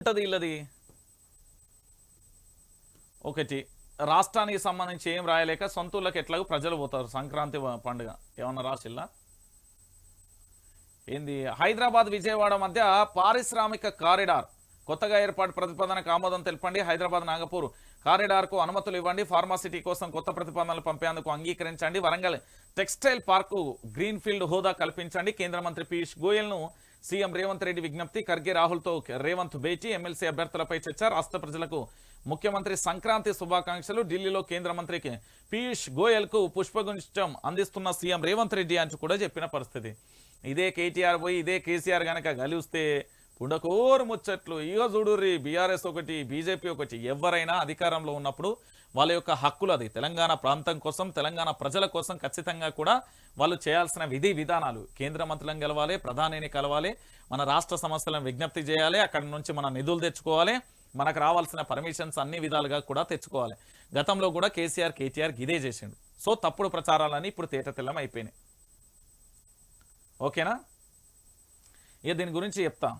ఉంటుంది ఇల్లది ఒకటి రాష్ట్రానికి సంబంధించి ఏం రాయలేక సొంతూళ్ళకి ఎట్లాగో ప్రజలు పోతారు సంక్రాంతి పండుగ. ఏమన్నా రాసిల్లా? ఏంది హైదరాబాద్ విజయవాడ మధ్య పారిశ్రామిక కారిడార్. కొత్తగా ఏర్పాటు ప్రతిపాదనకు ఆమోదం తెలపండి. హైదరాబాద్ నాగపూర్ కారిడార్కు అనుమతులు ఇవ్వండి. ఫార్మాసిటీ కోసం కొత్త ప్రతిపాదనలు పంపేందుకు అంగీకరించండి. Warangal textile park green field హోదా కల్పించండి. కేంద్ర మంత్రి పీయూష్ గోయల్ను సీఎం రేవంత్ రెడ్డి విజ్ఞప్తి ఖర్గే రాహుల్తో రేవంత్ భేటీ ఎమ్మెల్సీ అభ్యర్థులపై చర్చ రాష్ట్ర ప్రజలకు ముఖ్యమంత్రి సంక్రాంతి శుభాకాంక్షలు ఢిల్లీలో కేంద్ర మంత్రికి పీయూష్ గోయల్కు పుష్పగుంచం అందిస్తున్న సీఎం రేవంత్ రెడ్డి అంటూ కూడా చెప్పిన పరిస్థితి. ఇదే కేటీఆర్ పోయి ఇదే కేసీఆర్ గనక కలిస్తే ఉండకోరు ముచ్చట్లు. ఇగో చూడుర్రి బీఆర్ఎస్ ఒకటి బీజేపీ ఒకటి ఎవరైనా అధికారంలో ఉన్నప్పుడు వాళ్ళ యొక్క హక్కులు అది. తెలంగాణ ప్రాంతం కోసం తెలంగాణ ప్రజల కోసం ఖచ్చితంగా కూడా వాళ్ళు చేయాల్సిన విధి విధానాలు. కేంద్ర మంత్రులను కలవాలి ప్రధానిని కలవాలి మన రాష్ట్ర సమస్యలను విజ్ఞప్తి చేయాలి అక్కడి నుంచి మన నిధులు తెచ్చుకోవాలి మనకు రావాల్సిన పర్మిషన్స్ అన్ని విధాలుగా కూడా తెచ్చుకోవాలి. గతంలో కూడా కేసీఆర్ కేటీఆర్ ఇదే చేసిండు. సో తప్పుడు ప్రచారాలని ఇప్పుడు తేట తెల్లం అయిపోయినాయి. ఓకేనా? ఇక దీని గురించి చెప్తాను